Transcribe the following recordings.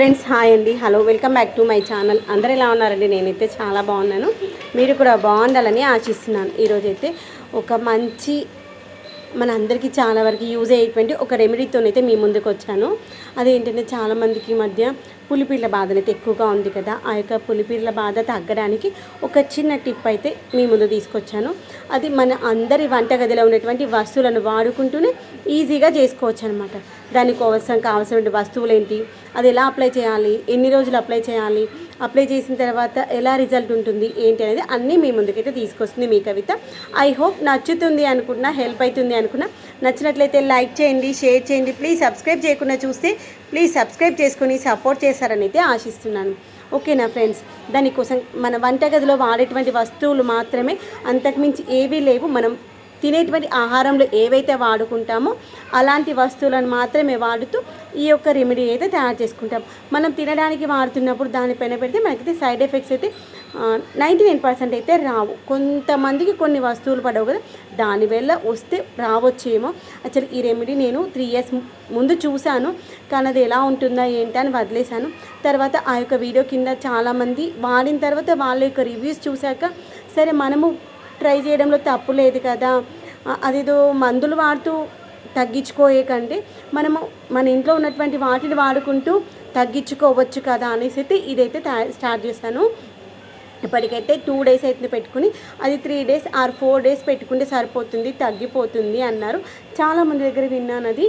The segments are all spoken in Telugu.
ఫ్రెండ్స్ హాయ్ అండి. Hello welcome back to my channel. అందరు ఎలా ఉన్నారండి? నేనైతే చాలా బాగున్నాను. మీరు కూడా బాగుండాలని ఆశిస్తున్నాను. ఈరోజైతే ఒక మంచి మన అందరికీ చాలా వరకు యూజ్ అయ్యేటువంటి ఒక రెమెడీతోనైతే మీ ముందుకు వచ్చాను. అదేంటంటే చాలామందికి మధ్య పులిపీళ్ళ బాధ అయితే ఎక్కువగా ఉంది కదా. ఆ యొక్క పులిపిర్ల బాధ తగ్గడానికి ఒక చిన్న టిప్ అయితే మీ ముందు తీసుకొచ్చాను. అది మన అందరి వంటగదిలో ఉన్నటువంటి వస్తువులను వాడుకుంటూనే ఈజీగా చేసుకోవచ్చు అనమాట దానికి కోసం కావాల్సిన వస్తువులు ఏంటి అది ఎలా అప్లై చేయాలి? ఎన్ని రోజులు అప్లై చేయాలి? అప్లై చేసిన తర్వాత ఎలా రిజల్ట్ ఉంటుంది ఏంటి అనేది అన్నీ మీ ముందుకైతే తీసుకొస్తుంది మీ కవిత. ఐ హోప్ నచ్చుతుంది అనుకున్నా హెల్ప్ అవుతుంది అనుకున్నా. నచ్చినట్లయితే లైక్ చేయండి షేర్ చేయండి. ప్లీజ్ సబ్స్క్రైబ్ చేయకుండా చూస్తే ప్లీజ్ సబ్స్క్రైబ్ చేసుకొని సపోర్ట్ చేస్తారని అయితే ఆశిస్తున్నాను. ఓకేనా ఫ్రెండ్స్ దానికోసం మన వంటగదిలో వాడేటువంటి వస్తువులు మాత్రమే అంతకుమించి ఏవీ లేవు. మనం తినేటువంటి ఆహారంలో ఏవైతే వాడుకుంటామో అలాంటి వస్తువులను మాత్రమే వాడుతూ ఈ యొక్క రెమెడీ అయితే తయారు చేసుకుంటాం. మనం తినడానికి వాడుతున్నప్పుడు దానిపైన పెడితే మనకైతే సైడ్ ఎఫెక్ట్స్ అయితే నైంటీ నైన్ పర్సెంట్ అయితే రావు. కొంతమందికి కొన్ని వస్తువులు పడవు కదా. దానివల్ల వస్తే రావచ్చేమో. అసలు ఈ రెమెడీ నేను త్రీ ఇయర్స్ ముందు చూశాను. కానీ అది ఎలా ఉంటుందా ఏంటి అని వదిలేశాను. తర్వాత ఆ యొక్క వీడియో కింద చాలామంది వాడిన తర్వాత వాళ్ళ యొక్క రివ్యూస్ చూశాక సరే మనము ట్రై చేయడంలో తప్పు లేదు కదా. అదేదో మందులు వాడుతూ తగ్గించుకోయే కంటే మనము మన ఇంట్లో ఉన్నటువంటి వాటిని వాడుకుంటూ తగ్గించుకోవచ్చు కదా అనేసి అయితే ఇదైతే స్టార్ట్ చేశాను ఇప్పటికైతే టూ డేస్ అయితే పెట్టుకుని అది three days or four days పెట్టుకుంటే సరిపోతుంది తగ్గిపోతుంది అన్నారు. చాలామంది దగ్గర విన్నాను అది.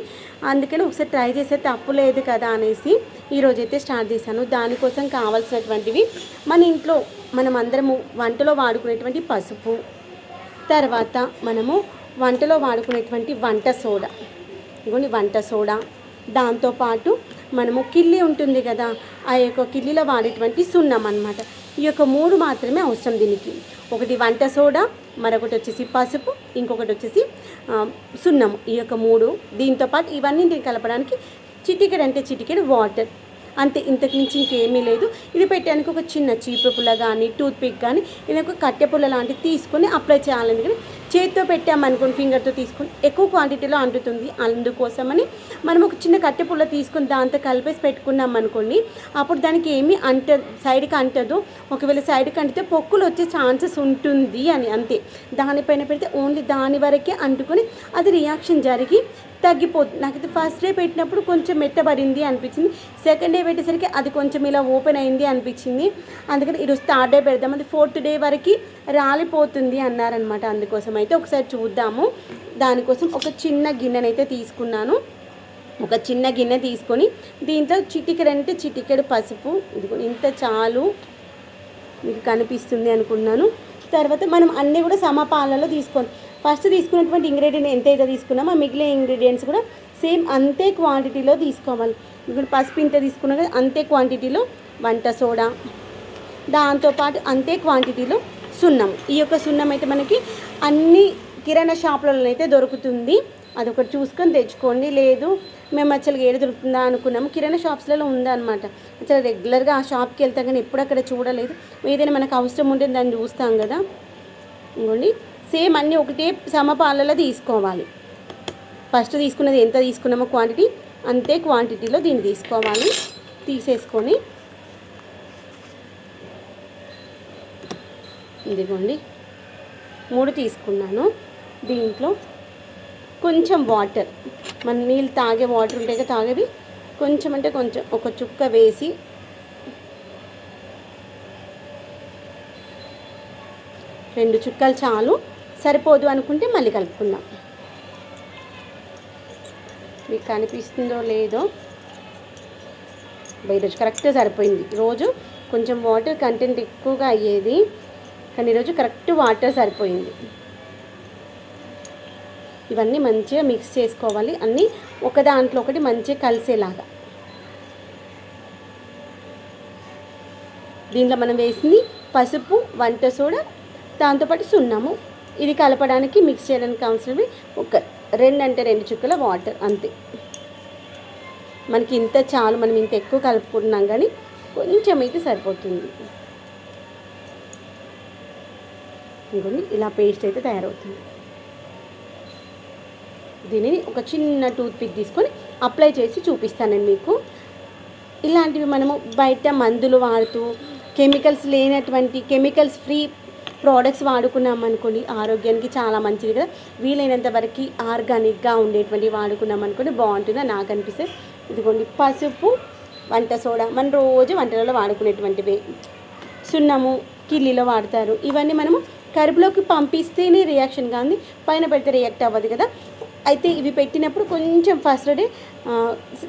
అందుకని ఒకసారి ట్రై చేస్తే తప్పు లేదు కదా అనేసి ఈరోజైతే స్టార్ట్ చేశాను. దానికోసం కావాల్సినటువంటివి మన ఇంట్లో మనం అందరము వంటలో వాడుకునేటువంటి పసుపు తర్వాత మనము వంటలో వాడుకునేటువంటి వంట సోడా. ఇంకొని వంట సోడా. దాంతోపాటు మనము కిల్లి ఉంటుంది కదా ఆ యొక్క కిల్లిలో వాడేటువంటి సున్నం అనమాట ఈ యొక్క మూడు మాత్రమే అవసరం దీనికి. ఒకటి వంట సోడా మరొకటి వచ్చేసి పసుపు ఇంకొకటి వచ్చేసి సున్నం ఈ యొక్క మూడు దీంతోపాటు ఇవన్నీ కలపడానికి చిటికెడు అంటే చిటికెడు వాటర్. అంతే ఇంతకు మించి ఇంకేమీ లేదు. ఇది పెట్టడానికి ఒక చిన్న చీపు పుల్ల కానీ టూత్పిక్ కానీ ఇది ఒక కట్టె పుల్ల లాంటివి తీసుకొని అప్లై చేయాలని చేతితో పెట్టామనుకోండి ఫింగర్తో తీసుకొని ఎక్కువ క్వాంటిటీలో అంటుతుంది. అందుకోసమని మనం ఒక చిన్న కట్టె పుల్ల తీసుకొని దాంతో కలిపేసి పెట్టుకున్నాం అనుకోండి అప్పుడు దానికి ఏమీ అంట సైడ్కి అంటదు. ఒకవేళ సైడ్కి అంటితే పొక్కులు వచ్చే ఛాన్సెస్ ఉంటుంది అని అంతే. దానిపైన పెడితే ఓన్లీ దాని వరకే అంటుకొని అది రియాక్షన్ జరిగి తగ్గిపోతుంది నాకైతే ఫస్ట్ డే పెట్టినప్పుడు కొంచెం మెత్తబడింది అనిపించింది. సెకండ్ డే పెట్టేసరికి అది కొంచెం ఇలా ఓపెన్ అయింది అనిపించింది. అందుకని ఈరోజు థర్డ్ డే పెడదాం. అది ఫోర్త్ డే వరకు రాలిపోతుంది అన్నారనమాట అందుకోసం అయితే ఒకసారి చూద్దాము. దానికోసం ఒక చిన్న గిన్నెనైతే తీసుకున్నాను. ఒక చిన్న గిన్నె తీసుకొని దీంట్లో చిటికెడు అంటే చిటికెడు పసుపు. ఇదిగో ఇంత చాలు మీకు కనిపిస్తుంది అనుకున్నాను. తర్వాత మనం అన్నీ కూడా సమపాలలో తీసుకోండి ఫస్ట్ తీసుకున్నటువంటి ఇంగ్రీడియంట్ ఎంత అయితే తీసుకున్నామో మిగిలిన ఇంగ్రీడియంట్స్ కూడా సేమ్ అంతే క్వాంటిటీలో తీసుకోవాలి. ఇప్పుడు పసుపు ఇంత తీసుకున్నా కదా అంతే క్వాంటిటీలో వంట సోడా. దాంతోపాటు అంతే క్వాంటిటీలో సున్నం. ఈ యొక్క సున్నం అయితే మనకి అన్ని కిరాణా షాపులలో అయితే దొరుకుతుంది. అదొకటి చూసుకొని తెచ్చుకోండి. లేదు మేము అసలు ఏది దొరుకుతుందా అనుకున్నాము. కిరాణా షాప్స్లలో ఉందన్నమాట. అసలు రెగ్యులర్గా ఆ షాప్కి వెళ్తాం కానీ ఎప్పుడు అక్కడ చూడలేదు. ఏదైనా మనకు అవసరం ఉంటే దాన్ని చూస్తాం కదా. ఇంకోండి సేమ్ అన్నీ ఒకటే సమపాలలో తీసుకోవాలి. ఫస్ట్ తీసుకున్నది ఎంత తీసుకున్నామో క్వాంటిటీ అంతే క్వాంటిటీలో దీన్ని తీసుకోవాలి. తీసేసుకొని ఇదిగోండి. మూడు తీసుకున్నాను. దీంట్లో కొంచెం వాటర్ మన నీళ్ళు తాగే వాటర్ ఉంటాయి కదా తాగేవి. కొంచెం అంటే కొంచెం ఒక చుక్క వేసి రెండు చుక్కలు చాలు. సరిపోదు అనుకుంటే మళ్ళీ కలుపుకుందాం. మీకు కనిపిస్తుందో లేదో? బై ఈరోజు కరెక్ట్గా సరిపోయింది. రోజు కొంచెం వాటర్ కంటెంట్ ఎక్కువగా అయ్యేది. కానీ ఈరోజు కరెక్ట్ వాటర్ సరిపోయింది. ఇవన్నీ మంచిగా మిక్స్ చేసుకోవాలి. అన్నీ ఒక దాంట్లో ఒకటి మంచిగా కలిసేలాగా. దీంట్లో మనం వేసింది పసుపు వంట సోడా దాంతోపాటు సున్నము. ఇది కలపడానికి మిక్స్ చేయడానికి అవసరమే ఒక రెండు అంటే రెండు చుక్కల వాటర్ అంతే. మనకి ఇంత చాలు మనం ఇంత ఎక్కువ కలుపుకుంటున్నాం కానీ కొంచెం అయితే సరిపోతుంది. ఇంకొన్ని ఇలా పేస్ట్ అయితే తయారవుతుంది. దీనిని ఒక చిన్న టూత్ పిక్ తీసుకొని అప్లై చేసి చూపిస్తాను నేను మీకు. ఇలాంటివి మనము బయట మందులు వాడుతూ కెమికల్స్ లేనటువంటి కెమికల్స్ ఫ్రీ ప్రోడక్ట్స్ వాడుకున్నాం అనుకోండి ఆరోగ్యానికి చాలా మంచిది కదా. వీలైనంత వరకు ఆర్గానిక్గా ఉండేటువంటి వాడుకున్నాం అనుకోండి బాగుంటుందని నాకు అనిపిస్తుంది ఇదిగోండి పసుపు వంట సోడా మనం రోజు వంటలలో వాడుకునేటువంటివి. సున్నము కిల్లీలో వాడతారు. ఇవన్నీ మనము కరుపులోకి పంపిస్తేనే రియాక్షన్ కానీ పైన పెడితే రియాక్ట్ అవ్వదు కదా. అయితే ఇవి పెట్టినప్పుడు కొంచెం ఫస్ట్ డే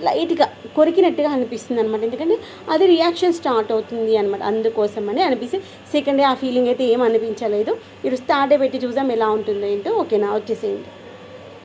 లైట్గా కొరికినట్టుగా అనిపిస్తుంది అనమాట ఎందుకంటే అది రియాక్షన్ స్టార్ట్ అవుతుంది అనమాట అందుకోసం అని అనిపిస్తే సెకండ్ డే ఆ ఫీలింగ్ అయితే ఏం అనిపించలేదు. ఇప్పుడు థర్డ్ డే పెట్టి చూద్దాం ఎలా ఉంటుందో ఏంటో. ఓకేనా? వచ్చేసేయండి.